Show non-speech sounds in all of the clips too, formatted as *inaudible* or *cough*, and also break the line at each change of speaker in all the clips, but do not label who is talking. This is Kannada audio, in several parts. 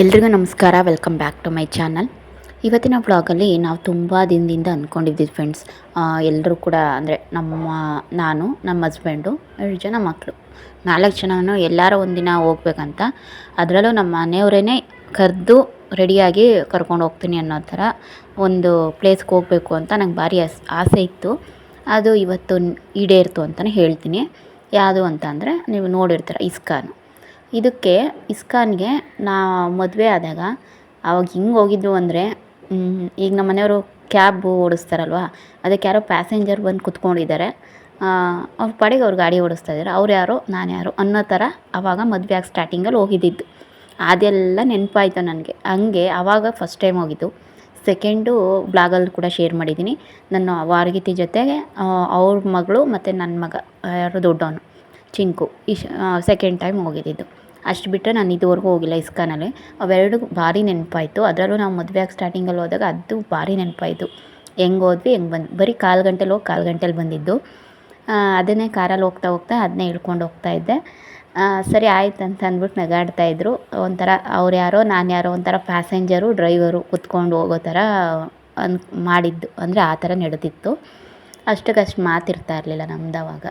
ಎಲ್ರಿಗೂ ನಮಸ್ಕಾರ welcome back to my channel ಇವತ್ತಿನ ವ್ಲಾಗಲ್ಲಿ ನಾವು ತುಂಬ ದಿನದಿಂದ ಅಂದ್ಕೊಂಡಿದ್ವಿ ಫ್ರೆಂಡ್ಸ್ ಎಲ್ಲರೂ ಕೂಡ ಅಂದರೆ ನಮ್ಮ, ನಾನು, ನಮ್ಮ ಹಸ್ಬೆಂಡು ಎರಡು ಜನ ಮಕ್ಕಳು ನಾಲ್ಕು ಜನನೂ ಎಲ್ಲರೂ ಒಂದಿನ ಹೋಗ್ಬೇಕಂತ. ಅದರಲ್ಲೂ ನಮ್ಮ ಮನೆಯವರೇ ಕರೆದು ರೆಡಿಯಾಗಿ ಕರ್ಕೊಂಡು ಹೋಗ್ತೀನಿ ಅನ್ನೋ ಥರ ಒಂದು ಪ್ಲೇಸ್ಗೆ ಹೋಗಬೇಕು ಅಂತ ನಂಗೆ ಭಾರಿ ಆಸ್ ಇತ್ತು. ಅದು ಇವತ್ತು ಈಡೇರಿತು ಅಂತಲೇ ಹೇಳ್ತೀನಿ. ಯಾವುದು ಅಂತ ನೀವು ನೋಡಿರ್ತೀರ, ಇಸ್ಕಾನ್. ಇದಕ್ಕೆ ಇಸ್ಕಾನ್ಗೆ ನಾ ಮದುವೆ ಆದಾಗ ಆವಾಗ ಹಿಂಗೆ ಹೋಗಿದ್ದು ಅಂದರೆ ಈಗ ನಮ್ಮ ಮನೆಯವರು ಕ್ಯಾಬ್ ಓಡಿಸ್ತಾರಲ್ವ, ಅದಕ್ಕೆ ಯಾರೋ ಪ್ಯಾಸೆಂಜರ್ ಬಂದು ಕುತ್ಕೊಂಡಿದ್ದಾರೆ. ಅವ್ರ ಪಾಡಿಗೆ ಅವ್ರು ಗಾಡಿ ಓಡಿಸ್ತಾ ಇದ್ದಾರೆ ಅವ್ರು ಯಾರು, ನಾನು ಯಾರು ಅನ್ನೋ ಥರ ಆವಾಗ ಮದುವೆ ಆಗಿ ಸ್ಟಾರ್ಟಿಂಗಲ್ಲಿ ಹೋಗಿದ್ದಿದ್ದು. ಅದೆಲ್ಲ ನೆನಪಾಯಿತು ನನಗೆ. ಹಂಗೆ ಆವಾಗ ಫಸ್ಟ್ ಟೈಮ್ ಹೋಗಿದ್ದು. ಸೆಕೆಂಡು ಬ್ಲಾಗಲ್ಲಿ ಕೂಡ ಶೇರ್ ಮಾಡಿದ್ದೀನಿ ನನ್ನ ವಾರಗಿತಿ ಜೊತೆಗೆ ಅವ್ರ ಮಗಳು ಮತ್ತು ನನ್ನ ಮಗ, ಯಾರು ದೊಡ್ಡವನು, ಚಿಂಕು, ಇಶ್ ಸೆಕೆಂಡ್ ಟೈಮ್ ಹೋಗಿದ್ದಿದ್ದು. ಅಷ್ಟು ಬಿಟ್ಟರೆ ನಾನು ಇದುವರೆಗೂ ಹೋಗಿಲ್ಲ ಇಸ್ಕಾನಲ್ಲಿ ಅವೆರಡು ಭಾರಿ ನೆನಪಾಯಿತು. ಅದರಲ್ಲೂ ನಾವು ಮದುವೆ ಆಗಿ ಸ್ಟಾರ್ಟಿಂಗಲ್ಲಿ ಹೋದಾಗ ಅದು ಭಾರಿ ನೆನಪಾಯಿತು. ಹೆಂಗೆ ಹೋದ್ವಿ, ಹೆಂಗೆ ಬಂದು, ಬರೀ ಕಾಲು ಗಂಟೆಲಿ ಹೋಗಿ ಕಾಲು ಗಂಟೆಲಿ ಬಂದಿದ್ದು. ಅದನ್ನೇ ಕಾರಲ್ಲಿ ಹೋಗ್ತಾ ಹೋಗ್ತಾ ಅದನ್ನೇ ಹೋಗ್ತಾ ಇದ್ದೆ. ಸರಿ ಆಯ್ತು ಅಂತ ಅಂದ್ಬಿಟ್ಟು ಇದ್ದರು ಒಂಥರ ಅವ್ರು ಯಾರೋ, ನಾನು ಯಾರೋ ಒಂಥರ ಪ್ಯಾಸೆಂಜರು ಡ್ರೈವರು ಕುತ್ಕೊಂಡು ಹೋಗೋ ಥರ ಅನ್, ಮಾಡಿದ್ದು. ಅಂದರೆ ಆ ಥರ ನಡೆದಿತ್ತು. ಅಷ್ಟಕ್ಕಷ್ಟು ಮಾತಿರ್ತಾ ಇರಲಿಲ್ಲ ನಮ್ದು ಅವಾಗ.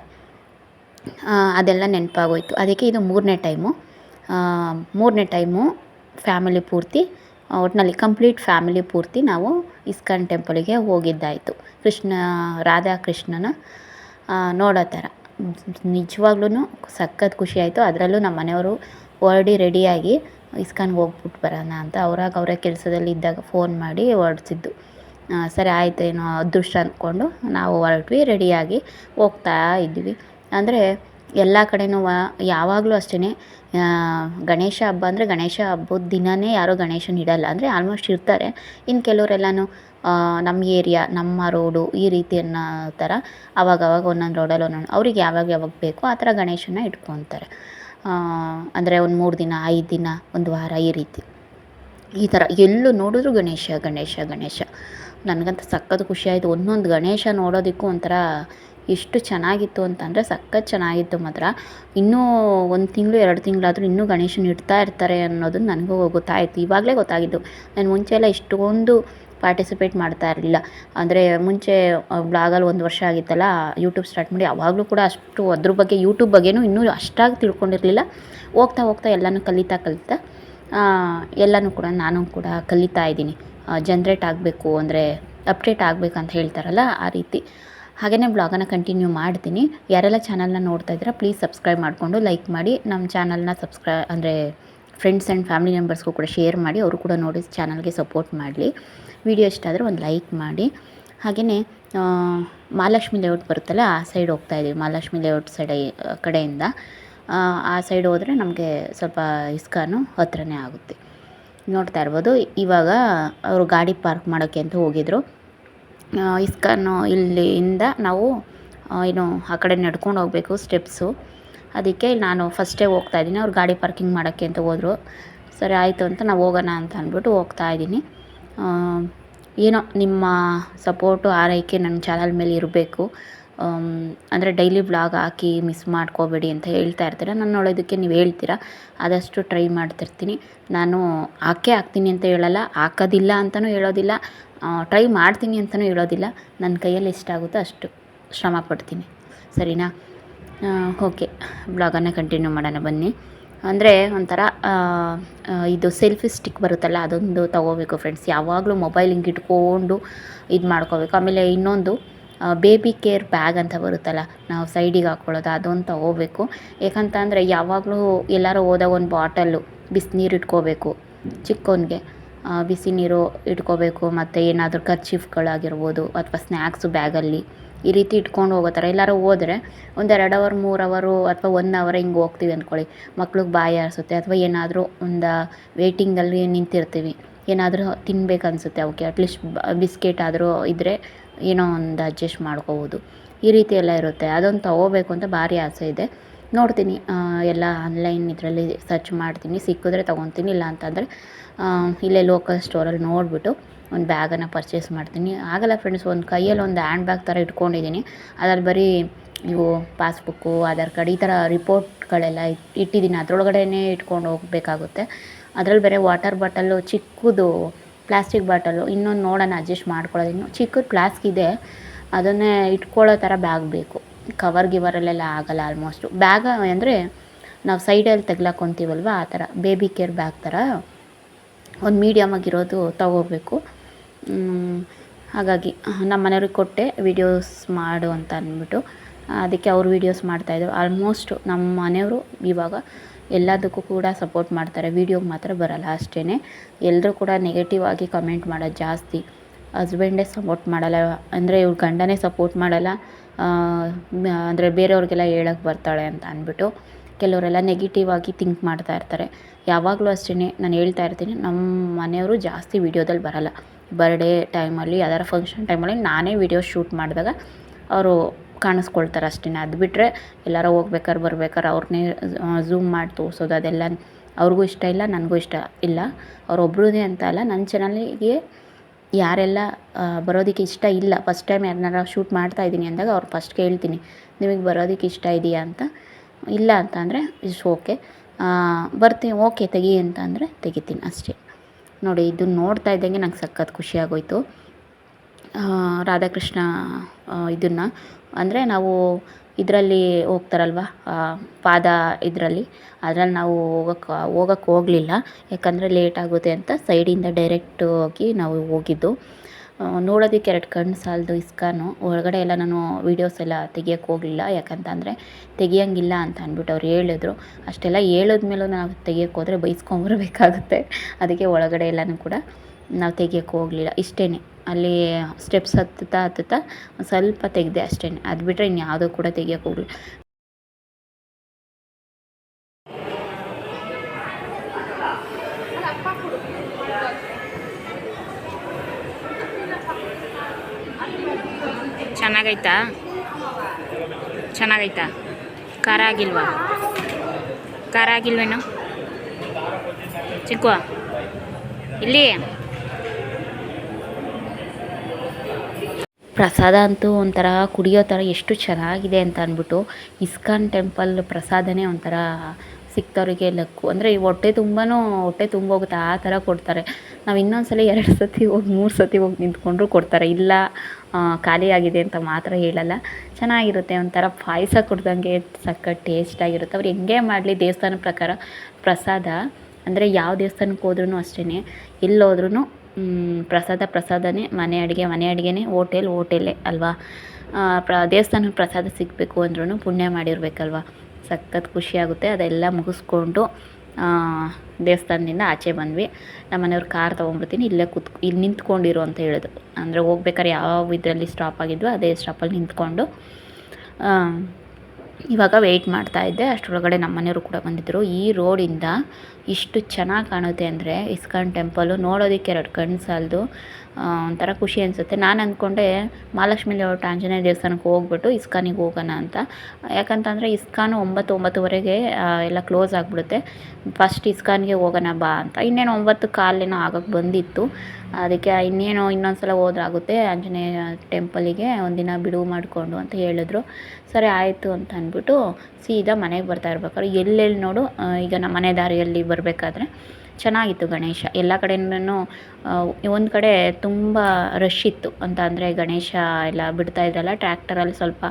ಅದೆಲ್ಲ ನೆನಪಾಗೋಯ್ತು. ಅದಕ್ಕೆ ಇದು ಮೂರನೇ ಟೈಮು ಮೂರನೇ ಟೈಮು ಫ್ಯಾಮಿಲಿ ಪೂರ್ತಿ ಒಟ್ಟಿನಲ್ಲಿ ಕಂಪ್ಲೀಟ್ ಫ್ಯಾಮಿಲಿ ಪೂರ್ತಿ ನಾವು ಇಸ್ಕಾನ್ ಟೆಂಪಲಿಗೆ ಹೋಗಿದ್ದಾಯಿತು. ಕೃಷ್ಣ, ರಾಧಾ ಕೃಷ್ಣನ ನೋಡೋ ಥರ. ನಿಜವಾಗ್ಲೂ ಸಖತ್ ಖುಷಿ ಆಯಿತು. ಅದರಲ್ಲೂ ನಮ್ಮ ಮನೆಯವರು ಹೊರಡಿ ರೆಡಿಯಾಗಿ ಇಸ್ಕಾನ್ಗೆ ಹೋಗ್ಬಿಟ್ಟು ಬರೋಣ ಅಂತ ಅವ್ರಾಗ ಅವರೇ ಕೆಲಸದಲ್ಲಿ ಇದ್ದಾಗ ಫೋನ್ ಮಾಡಿ ಹೊರಡ್ಸಿದ್ದು. ಸರಿ ಆಯಿತು, ಏನೋ ಅದೃಷ್ಟ ಅಂದ್ಕೊಂಡು ನಾವು ಹೊರಟ್ವಿ, ರೆಡಿಯಾಗಿ ಹೋಗ್ತಾ ಇದ್ವಿ. ಅಂದರೆ ಎಲ್ಲ ಕಡೆನೂ ಯಾವಾಗಲೂ ಅಷ್ಟೇ ಗಣೇಶ ಹಬ್ಬ ಅಂದರೆ ಗಣೇಶ ಹಬ್ಬದ ದಿನವೇ ಯಾರೂ ಗಣೇಶನ ಇಡಲ್ಲ. ಅಂದರೆ ಆಲ್ಮೋಸ್ಟ್ ಇರ್ತಾರೆ. ಇನ್ನು ಕೆಲವರೆಲ್ಲನೂ ನಮ್ಮ ಏರಿಯಾ ನಮ್ಮ ರೋಡು ಈ ರೀತಿ ಅನ್ನೋ ಥರ ಅವಾಗವಾಗ ಒಂದೊಂದು ರೋಡಲ್ಲಿ ಒಂದೊಂದು, ಅವ್ರಿಗೆ ಯಾವಾಗ ಯಾವಾಗ ಬೇಕೋ ಆ ಥರ ಗಣೇಶನ ಇಟ್ಕೊತಾರೆ. ಅಂದರೆ ಒಂದು ಮೂರು ದಿನ, ಐದು ದಿನ, ಒಂದು ವಾರ ಈ ರೀತಿ. ಈ ಥರ ಎಲ್ಲೂ ನೋಡಿದ್ರು ಗಣೇಶ ಗಣೇಶ ಗಣೇಶ. ನನಗಂತೂ ಸಖತ್ ಖುಷಿ ಆಯಿತು. ಒಂದೊಂದು ಗಣೇಶ ನೋಡೋದಕ್ಕೂ ಒಂಥರ ಎಷ್ಟು ಚೆನ್ನಾಗಿತ್ತು ಅಂತಂದರೆ ಸಖತ್ ಚೆನ್ನಾಗಿತ್ತು ಮಾತ್ರ. ಇನ್ನೂ ಒಂದು ತಿಂಗಳು, ಎರಡು ತಿಂಗಳಾದರೂ ಇನ್ನೂ ಗಣೇಶನ ಇಡ್ತಾ ಇರ್ತಾರೆ ಅನ್ನೋದು ನನಗೂ ಗೊತ್ತಾಯಿತು ಇವಾಗಲೇ ಗೊತ್ತಾಗಿದ್ದು. ನಾನು ಮುಂಚೆ ಎಲ್ಲ ಇಷ್ಟೊಂದು ಪಾರ್ಟಿಸಿಪೇಟ್ ಮಾಡ್ತಾ ಇರಲಿಲ್ಲ. ಅಂದರೆ ಮುಂಚೆ ಬ್ಲಾಗಲ್ಲಿ ಒಂದು ವರ್ಷ ಆಗಿತ್ತಲ್ಲ ಯೂಟ್ಯೂಬ್ ಸ್ಟಾರ್ಟ್ ಮಾಡಿ ಅವಾಗಲೂ ಕೂಡ ಅಷ್ಟು ಅದ್ರ ಬಗ್ಗೆ ಯೂಟ್ಯೂಬ್ ಬಗ್ಗೆನೂ ಇನ್ನೂ ಅಷ್ಟಾಗಿ ತಿಳ್ಕೊಂಡಿರಲಿಲ್ಲ. ಹೋಗ್ತಾ ಹೋಗ್ತಾ ಎಲ್ಲನೂ ಕಲಿತಾ ಕಲಿತಾ ಎಲ್ಲನೂ ಕೂಡ ನಾನು ಕೂಡ ಕಲಿತಾ ಇದ್ದೀನಿ. ಜನ್ರೇಟ್ ಆಗಬೇಕು, ಅಂದರೆ ಅಪ್ಡೇಟ್ ಆಗಬೇಕಂತ ಹೇಳ್ತಾರಲ್ಲ ಆ ರೀತಿ. ಹಾಗೆಯೇ ಬ್ಲಾಗನ್ನು ಕಂಟಿನ್ಯೂ ಮಾಡ್ತೀನಿ. ಯಾರೆಲ್ಲ ಚಾನಲ್ನ ನೋಡ್ತಾ ಇದ್ದೀರಾ ಪ್ಲೀಸ್ ಸಬ್ಸ್ಕ್ರೈಬ್ ಮಾಡಿಕೊಂಡು ಲೈಕ್ ಮಾಡಿ. ನಮ್ಮ ಚಾನಲ್ನ ಸಬ್ಸ್ಕ್ರೈ ಅಂದರೆ ಫ್ರೆಂಡ್ಸ್ ಆ್ಯಂಡ್ ಫ್ಯಾಮಿಲಿ ಮೆಂಬರ್ಸ್ಗೂ ಕೂಡ ಶೇರ್ ಮಾಡಿ. ಅವರು ಕೂಡ ನೋಡಿ ಚಾನಲ್ಗೆ ಸಪೋರ್ಟ್ ಮಾಡಲಿ. ವಿಡಿಯೋ ಇಷ್ಟ ಆದರೆ ಒಂದು ಲೈಕ್ ಮಾಡಿ. ಹಾಗೆಯೇ ಮಹಾಲಕ್ಷ್ಮಿ ಲೇಔಟ್ ಬರುತ್ತಲ್ಲ, ಆ ಸೈಡ್ ಹೋಗ್ತಾ ಇದ್ದೀವಿ ಮಹಾಲಕ್ಷ್ಮಿ ಲೇಔಟ್ ಸೈಡ್ ಕಡೆಯಿಂದ. ಆ ಸೈಡ್ ಹೋದರೆ ನಮಗೆ ಸ್ವಲ್ಪ ಇಸ್ಕಾನು ಹತ್ರನೇ ಆಗುತ್ತೆ. ನೋಡ್ತಾ ಇರ್ಬೋದು. ಇವಾಗ ಅವರು ಗಾಡಿ ಪಾರ್ಕ್ ಮಾಡೋಕ್ಕೆ ಅಂತ ಹೋಗಿದ್ರು. ಇಸ್ಕಾನು ಇಲ್ಲಿಂದ ನಾವು ಏನು ಆ ಕಡೆ ನಡ್ಕೊಂಡು ಹೋಗಬೇಕು ಸ್ಟೆಪ್ಸು ಅದಕ್ಕೆ ನಾನು ಫಸ್ಟೇ ಹೋಗ್ತಾ ಇದ್ದೀನಿ. ಅವ್ರು ಗಾಡಿ ಪಾರ್ಕಿಂಗ್ ಮಾಡೋಕ್ಕೆ ಅಂತ ಹೋದರು. ಸರಿ, ಆಯಿತು ಅಂತ ನಾವು ಹೋಗೋಣ ಅಂತ ಅಂದ್ಬಿಟ್ಟು ಹೋಗ್ತಾ ಇದ್ದೀನಿ. ಏನೋ ನಿಮ್ಮ ಸಪೋರ್ಟು ಆರೈಕೆ ನನ್ನ ಚಾನಲ್ ಮೇಲೆ ಇರಬೇಕು. ಅಂದರೆ ಡೈಲಿ ವ್ಲಾಗ್ ಹಾಕಿ ಮಿಸ್ ಮಾಡ್ಕೋಬೇಡಿ ಅಂತ ಹೇಳ್ತಾ ಇರ್ತೀರ? ನಾನು ನೋಡೋದಕ್ಕೆ ನೀವು ಹೇಳ್ತೀರಾ? ಆದಷ್ಟು ಟ್ರೈ ಮಾಡ್ತಿರ್ತೀನಿ. ನಾನು ಹಾಕೇ ಹಾಕ್ತೀನಿ ಅಂತ ಹೇಳಲ್ಲ, ಹಾಕೋದಿಲ್ಲ ಅಂತಲೂ ಹೇಳೋದಿಲ್ಲ ಟ್ರೈ ಮಾಡ್ತೀನಿ ಅಂತಲೂ ಹೇಳೋದಿಲ್ಲ. ನನ್ನ ಕೈಯಲ್ಲಿ ಎಷ್ಟಾಗುತ್ತೋ ಅಷ್ಟು ಶ್ರಮ ಪಡ್ತೀನಿ. ಸರಿನಾ? ಓಕೆ ಬ್ಲಾಗನ್ನು ಕಂಟಿನ್ಯೂ ಮಾಡೋಣ, ಬನ್ನಿ. ಅಂದರೆ ಒಂಥರ ಇದು ಸೆಲ್ಫಿ ಸ್ಟಿಕ್ ಬರುತ್ತಲ್ಲ, ಅದೊಂದು ತೊಗೋಬೇಕು ಫ್ರೆಂಡ್ಸ್ ಯಾವಾಗಲೂ ಮೊಬೈಲ್ ಹಿಂಗೆ ಇಟ್ಕೊಂಡು ಇದು ಮಾಡ್ಕೋಬೇಕು. ಆಮೇಲೆ ಇನ್ನೊಂದು ಬೇಬಿ ಕೇರ್ ಬ್ಯಾಗ್ ಅಂತ ಬರುತ್ತಲ್ಲ, ನಾವು ಸೈಡಿಗೆ ಹಾಕ್ಕೊಳ್ಳೋದು ಅದೊಂದು ತಗೋಬೇಕು. ಯಾಕಂತ ಅಂದರೆ ಯಾವಾಗಲೂ ಎಲ್ಲರೂ ಹೋದಾಗ ಒಂದು ಬಾಟಲ್ಲು ಬಿಸಿನೀರು ಇಟ್ಕೋಬೇಕು ಚಿಕ್ಕವನಿಗೆ ಬಿಸಿ ನೀರು ಇಟ್ಕೋಬೇಕು, ಮತ್ತು ಏನಾದರೂ ಕರ್ಚೀಫ್ಗಳಾಗಿರ್ಬೋದು ಅಥವಾ ಸ್ನ್ಯಾಕ್ಸು ಬ್ಯಾಗಲ್ಲಿ ಈ ರೀತಿ ಇಟ್ಕೊಂಡು ಹೋಗೋ ಥರ. ಎಲ್ಲಾರು ಹೋದರೆ ಒಂದು ಎರಡು ಅವರ್ ಮೂರು ಅವರು ಅಥವಾ ಒನ್ ಅವರ್ ಹಿಂಗೆ ಹೋಗ್ತೀವಿ ಅಂದ್ಕೊಳ್ಳಿ ಮಕ್ಳಿಗೆ ಬಾಯಿ ಆರಿಸುತ್ತೆ, ಅಥವಾ ಏನಾದರೂ ಒಂದು ವೇಟಿಂಗಲ್ಲಿ ನಿಂತಿರ್ತೀವಿ. ಏನಾದರೂ ತಿನ್ಬೇಕು ಅನಿಸುತ್ತೆ ಅವಕ್ಕೆ ಅಟ್ಲೀಸ್ಟ್ ಬಿಸ್ಕೆಟ್ ಆದರೂ ಇದ್ದರೆ ಏನೋ ಒಂದು ಅಡ್ಜಸ್ಟ್ ಮಾಡ್ಕೋಬೋದು. ಈ ರೀತಿ ಎಲ್ಲ ಇರುತ್ತೆ. ಅದೊಂದು ತೊಗೋಬೇಕು ಅಂತ ಭಾರಿ ಆಸೆ ಇದೆ. ನೋಡ್ತೀನಿ. ಎಲ್ಲ ಆನ್ಲೈನ್ ಇದರಲ್ಲಿ ಸರ್ಚ್ ಮಾಡ್ತೀನಿ. ಸಿಕ್ಕಿದ್ರೆ ತೊಗೊತೀನಿ. ಇಲ್ಲ ಅಂತಂದರೆ ಇಲ್ಲೇ ಲೋಕಲ್ ಸ್ಟೋರಲ್ಲಿ ನೋಡಿಬಿಟ್ಟು ಒಂದು ಬ್ಯಾಗನ್ನು ಪರ್ಚೇಸ್ ಮಾಡ್ತೀನಿ. ಆಗಲ್ಲ ಫ್ರೆಂಡ್ಸ್ ಒಂದು ಕೈಯಲ್ಲಿ ಒಂದು ಹ್ಯಾಂಡ್ ಬ್ಯಾಗ್ ಥರ ಇಟ್ಕೊಂಡಿದ್ದೀನಿ. ಅದ್ರಲ್ಲಿ ಬರೀ ಇವು ಪಾಸ್ಬುಕ್ಕು ಆಧಾರ್ ಕಾರ್ಡ್ ಈ ಥರ ರಿಪೋರ್ಟ್ಗಳೆಲ್ಲ ಇಟ್ಟಿದ್ದೀನಿ. ಅದರೊಳಗಡೆನೇ ಇಟ್ಕೊಂಡು ಹೋಗಬೇಕಾಗುತ್ತೆ. ಅದರಲ್ಲಿ ಬೇರೆ ವಾಟರ್ ಬಾಟಲ್ಲು ಚಿಕ್ಕದು ಪ್ಲಾಸ್ಟಿಕ್ ಬಾಟಲು ಇನ್ನೊಂದು ನೋಡೋಣ ಅಡ್ಜಸ್ಟ್ ಮಾಡ್ಕೊಳ್ಳೋದು. ಚಿಕ್ಕದು ಫ್ಲಾಸ್ಕ್ ಇದೆ. ಅದನ್ನೇ ಇಟ್ಕೊಳ್ಳೋ ಥರ ಬ್ಯಾಗ್ ಬೇಕು. ಕವರ್ ಗಿವರಲ್ಲೆಲ್ಲ ಆಗಲ್ಲ ಆಲ್ಮೋಸ್ಟು ಬ್ಯಾಗ ಅಂದರೆ ನಾವು ಸೈಡಲ್ಲಿ ತೆಗ್ಲಾಕೊತೀವಲ್ವ ಆ ಥರ ಬೇಬಿ ಕೇರ್ ಬ್ಯಾಗ್ ಥರ. ಒಂದು ಮೀಡಿಯಮ್ ಆಗಿರೋದು ತಗೋಬೇಕು ಹಾಗಾಗಿ ನಮ್ಮ ಮನೆಯವ್ರಿಗೆ ಕೊಟ್ಟೆ ವೀಡಿಯೋಸ್ ಮಾಡು ಅಂತ ಅಂದ್ಬಿಟ್ಟು. ಅದಕ್ಕೆ ಅವ್ರು ವೀಡಿಯೋಸ್ ಮಾಡ್ತಾಯಿದ್ರು ಆಲ್ಮೋಸ್ಟು ನಮ್ಮ ಮನೆಯವರು ಇವಾಗ ಎಲ್ಲದಕ್ಕೂ ಕೂಡ ಸಪೋರ್ಟ್ ಮಾಡ್ತಾರೆ. ವೀಡಿಯೋಗೆ ಮಾತ್ರ ಬರಲ್ಲ ಅಷ್ಟೇ ಎಲ್ಲರೂ ಕೂಡ ನೆಗೆಟಿವ್ ಆಗಿ ಕಮೆಂಟ್ ಮಾಡೋದು ಜಾಸ್ತಿ. ಹಸ್ಬೆಂಡೇ ಸಪೋರ್ಟ್ ಮಾಡಲ್ಲ. ಅಂದರೆ ಇವ್ರ ಗಂಡನೇ ಸಪೋರ್ಟ್ ಮಾಡಲ್ಲ. ಅಂದರೆ ಬೇರೆಯವ್ರಿಗೆಲ್ಲ ಹೇಳಕ್ಕೆ ಬರ್ತಾಳೆ ಅಂತ ಅಂದ್ಬಿಟ್ಟು ಕೆಲವರೆಲ್ಲ ನೆಗೆಟಿವ್ ಆಗಿ ಥಿಂಕ್ ಮಾಡ್ತಾ ಇರ್ತಾರೆ. ಯಾವಾಗಲೂ ಅಷ್ಟೇ ನಾನು ಹೇಳ್ತಾ ಇರ್ತೀನಿ ನಮ್ಮ ಮನೆಯವರು ಜಾಸ್ತಿ ವೀಡಿಯೋದಲ್ಲಿ ಬರಲ್ಲ. ಬರ್ಡೇ ಟೈಮಲ್ಲಿ ಯಾವ್ದಾರ ಫಂಕ್ಷನ್ ಟೈಮಲ್ಲಿ ನಾನೇ ವೀಡಿಯೋ ಶೂಟ್ ಮಾಡಿದಾಗ ಅವರು ಕಾಣಿಸ್ಕೊಳ್ತಾರೆ ಅಷ್ಟೇ ಅದು ಬಿಟ್ಟರೆ ಎಲ್ಲಾರ ಹೋಗ್ಬೇಕಾರೆ ಬರ್ಬೇಕಾರೆ ಅವ್ರನ್ನೇ ಝೂಮ್ ಮಾಡಿ ತೋರಿಸೋದು ಅದೆಲ್ಲ ಅವ್ರಿಗೂ ಇಷ್ಟ ಇಲ್ಲ ನನಗೂ ಇಷ್ಟ ಇಲ್ಲ. ಅವ್ರೊಬ್ರದೇ ಅಂತ ಅಲ್ಲ ನನ್ನ ಚಾನಲಿಗೆ ಯಾರೆಲ್ಲ ಬರೋದಕ್ಕೆ ಇಷ್ಟ ಇಲ್ಲ ಫಸ್ಟ್ ಟೈಮ್ ಯಾರನ್ನಾರ ಶೂಟ್ ಮಾಡ್ತಾ ಇದ್ದೀನಿ ಅಂದಾಗ ಅವ್ರು ಫಸ್ಟ್ ಕೇಳ್ತೀನಿ ನಿಮಗೆ ಬರೋದಕ್ಕೆ ಇಷ್ಟ ಇದೆಯಾ ಅಂತ? ಇಲ್ಲ ಅಂತ ಅಂದರೆ ಇಟ್ಸ್ ಓಕೆ. ಬರ್ತೀನಿ ಓಕೆ ತೆಗಿ ಅಂತ ಅಂದರೆ ತೆಗಿತೀನಿ ಅಷ್ಟೇ. ನೋಡಿ ಇದು ನೋಡ್ತಾ ಇದ್ದಂಗೆ ನಂಗೆ ಸಖತ್ ಖುಷಿ ಆಗೋಯ್ತು. ಆ, ರಾಧಾಕೃಷ್ಣ ಇದನ್ನು ಅಂದರೆ ನಾವು ಇದರಲ್ಲಿ ಹೋಗ್ತಾರಲ್ವ ಪಾದ ಇದರಲ್ಲಿ. ಅದ್ರಲ್ಲಿ ನಾವು ಹೋಗಕ್ಕೆ ಹೋಗಕ್ಕೆ ಹೋಗಲಿಲ್ಲ. ಯಾಕಂದರೆ ಲೇಟ್ ಆಗುತ್ತೆ ಅಂತ ಸೈಡಿಂದ ಡೈರೆಕ್ಟ್ ಹೋಗಿ ನಾವು ಹೋಗಿದ್ದು. ನೋಡೋದಕ್ಕೆ ಎರಡು ಕಣ್ಣು ಸಾಲದು ಇಸ್ಕಾನು. ಒಳಗಡೆ ಎಲ್ಲ ನಾನು ವೀಡಿಯೋಸ್ ಎಲ್ಲ ತೆಗಿಯೋಕ್ಕೆ ಹೋಗಲಿಲ್ಲ. ಯಾಕಂತಂದರೆ ತೆಗಿಯೋಂಗಿಲ್ಲ ಅಂತ ಅಂದ್ಬಿಟ್ಟು ಅವ್ರು ಹೇಳಿದ್ರು. ಅಷ್ಟೆಲ್ಲ ಹೇಳಿದ್ಮೇಲೂ ನಾವು ತೆಗಿಯೋಕ್ಕೆ ಹೋದರೆ ಬೈಸ್ಕೊಂಬರ್ಬೇಕಾಗುತ್ತೆ ಅದಕ್ಕೆ ಒಳಗಡೆ ಎಲ್ಲನೂ ಕೂಡ ನಾವು ತೆಗಿಯೋಕ್ಕೆ ಹೋಗಲಿಲ್ಲ. ಇಷ್ಟೇ ಅಲ್ಲಿ ಸ್ಟೆಪ್ಸ್ ಹತ್ತುತ್ತಾ ಹತ್ತುತ್ತಾ ಸ್ವಲ್ಪ ತೆಗೆದೆ ಅಷ್ಟೇ. ಅದು ಬಿಟ್ಟರೆ ಇನ್ಯಾವುದೂ ಕೂಡ ತೆಗಿಯೋಕ್ಕೆ ಹೋಗಲಿಲ್ಲ. ಚೆನ್ನಾಗೈತಾ? ಚೆನ್ನಾಗೈತಾ? ಖಾರ ಆಗಿಲ್ವಾ? ಖಾರ ಆಗಿಲ್ವೇನು? ಚಿಕ್ಕ ಇಲ್ಲಿ? ಪ್ರಸಾದ ಅಂತೂ ಒಂಥರ ಕುಡಿಯೋ ಥರ ಎಷ್ಟು ಚೆನ್ನಾಗಿದೆ ಅಂತ ಅಂದ್ಬಿಟ್ಟು ಇಸ್ಕಾನ್ ಟೆಂಪಲ್ ಪ್ರಸಾದನೇ ಒಂಥರ ಸಿಕ್ತವ್ರಿಗೆ ಲಕ್ಕು. ಅಂದರೆ ಈ ಹೊಟ್ಟೆ ತುಂಬಾ ಹೊಟ್ಟೆ ತುಂಬೋಗುತ್ತೆ, ಆ ಥರ ಕೊಡ್ತಾರೆ. ನಾವು ಇನ್ನೊಂದು ಸಲ ಎರಡು ಸತಿ ಹೋಗಿ, ಮೂರು ಸತಿ ಹೋಗಿ ನಿಂತ್ಕೊಂಡ್ರು ಕೊಡ್ತಾರೆ. ಇಲ್ಲ ಖಾಲಿಯಾಗಿದೆ ಅಂತ ಮಾತ್ರ ಹೇಳಲ್ಲ. ಚೆನ್ನಾಗಿರುತ್ತೆ, ಒಂಥರ ಪಾಯಸ ಕುಡ್ದಂಗೆ ಸಕ್ಕ ಟೇಸ್ಟಾಗಿರುತ್ತೆ ಅವ್ರು ಹೆಂಗೆ ಮಾಡಲಿ ದೇವಸ್ಥಾನ ಪ್ರಕಾರ ಪ್ರಸಾದ. ಅಂದರೆ ಯಾವ ದೇವಸ್ಥಾನಕ್ಕೆ ಹೋದ್ರೂ ಅಷ್ಟೇ ಎಲ್ಲೋದ್ರೂ ಪ್ರಸಾದ, ಪ್ರಸಾದನೇ, ಮನೆ ಅಡುಗೆ, ಮನೆ ಅಡುಗೆನೇ ಓಟೆಲ್ ಓಟೆಲೇ ಅಲ್ವಾ? ಪ್ರ, ದೇವಸ್ಥಾನಕ್ಕೆ ಪ್ರಸಾದ ಸಿಗಬೇಕು ಅಂದ್ರೂ ಪುಣ್ಯ ಮಾಡಿರಬೇಕಲ್ವ? ಸಖತ್ ಖುಷಿಯಾಗುತ್ತೆ ಅದೆಲ್ಲ ಮುಗಿಸ್ಕೊಂಡು ದೇವಸ್ಥಾನದಿಂದ ಆಚೆ ಬಂದ್ವಿ. ನಮ್ಮ ಮನೆಯವ್ರು ಕಾರ್ ತೊಗೊಂಡ್ಬಿಡ್ತೀನಿ, ಇಲ್ಲೇ ಕುತ್, ಇಲ್ಲಿ ನಿಂತ್ಕೊಂಡಿರು ಅಂತ ಹೇಳಿದ್ರು ಅಂದರೆ ಹೋಗ್ಬೇಕಾದ್ರೆ ಯಾವ ಇದರಲ್ಲಿ ಸ್ಟಾಪ್ ಆಗಿದ್ವು ಅದೇ ಸ್ಟಾಪಲ್ಲಿ ನಿಂತ್ಕೊಂಡು ಇವಾಗ ವೆಯ್ಟ್ ಮಾಡ್ತಾ ಇದ್ದೆ. ಅಷ್ಟರೊಳಗಡೆ ನಮ್ಮ ಮನೆಯವರು ಕೂಡ ಬಂದಿದ್ದರು ಈ ರೋಡಿಂದ ಇಷ್ಟು ಚೆನ್ನಾಗಿ ಕಾಣುತ್ತೆ ಅಂದರೆ ಇಸ್ಕಾನ್ ಟೆಂಪಲು, ನೋಡೋದಕ್ಕೆ ಎರಡು ಕಣ್ಣು ಸಾಲದು ಒಂಥರ ಖುಷಿ ಅನಿಸುತ್ತೆ. ನಾನು ಅಂದ್ಕೊಂಡೆ ಮಹಾಲಕ್ಷ್ಮಿ ಲೇಔಟ್ ಆಂಜನೇಯ ದೇವಸ್ಥಾನಕ್ಕೆ ಹೋಗ್ಬಿಟ್ಟು ಇಸ್ಕಾನಿಗೆ ಹೋಗೋಣ ಅಂತ. ಯಾಕಂತಂದರೆ ಇಸ್ಕಾನು ಒಂಬತ್ತು ಒಂಬತ್ತುವರೆಗೆ ಎಲ್ಲ ಕ್ಲೋಸ್ ಆಗಿಬಿಡುತ್ತೆ. ಫಸ್ಟ್ ಇಸ್ಕಾನ್ಗೆ ಹೋಗೋಣ ಬಾ ಅಂತ. ಇನ್ನೇನು ಒಂಬತ್ತು ಕಾಲೇನೋ ಆಗಕ್ಕೆ ಬಂದಿತ್ತು. ಅದಕ್ಕೆ ಇನ್ನೇನು ಇನ್ನೊಂದು ಸಲ ಹೋದ್ರಾಗುತ್ತೆ ಆಂಜನೇಯ ಟೆಂಪಲಿಗೆ, ಒಂದಿನ ಬಿಡುವು ಮಾಡಿಕೊಂಡು ಅಂತ ಹೇಳಿದ್ರು. ಸರಿ, ಆಯಿತು ಅಂತ ಅಂದ್ಬಿಟ್ಟು ಸೀದಾ ಮನೆಗೆ ಬರ್ತಾ ಇರ್ಬೇಕಾದ್ರೆ, ಎಲ್ಲೆಲ್ಲಿ ನೋಡು ಈಗ ನಮ್ಮ ಮನೆ ದಾರಿಯಲ್ಲಿ ಬರಬೇಕಾದ್ರೆ ಚೆನ್ನಾಗಿತ್ತು ಗಣೇಶ. ಎಲ್ಲ ಕಡೆಯೂ ಒಂದು ಕಡೆ ತುಂಬ ರಶ್ ಇತ್ತು. ಅಂತ ಅಂದರೆ ಗಣೇಶ ಎಲ್ಲ ಬಿಡ್ತಾ ಇದ್ರಲ್ಲ ಟ್ರ್ಯಾಕ್ಟರಲ್ಲಿ ಸ್ವಲ್ಪ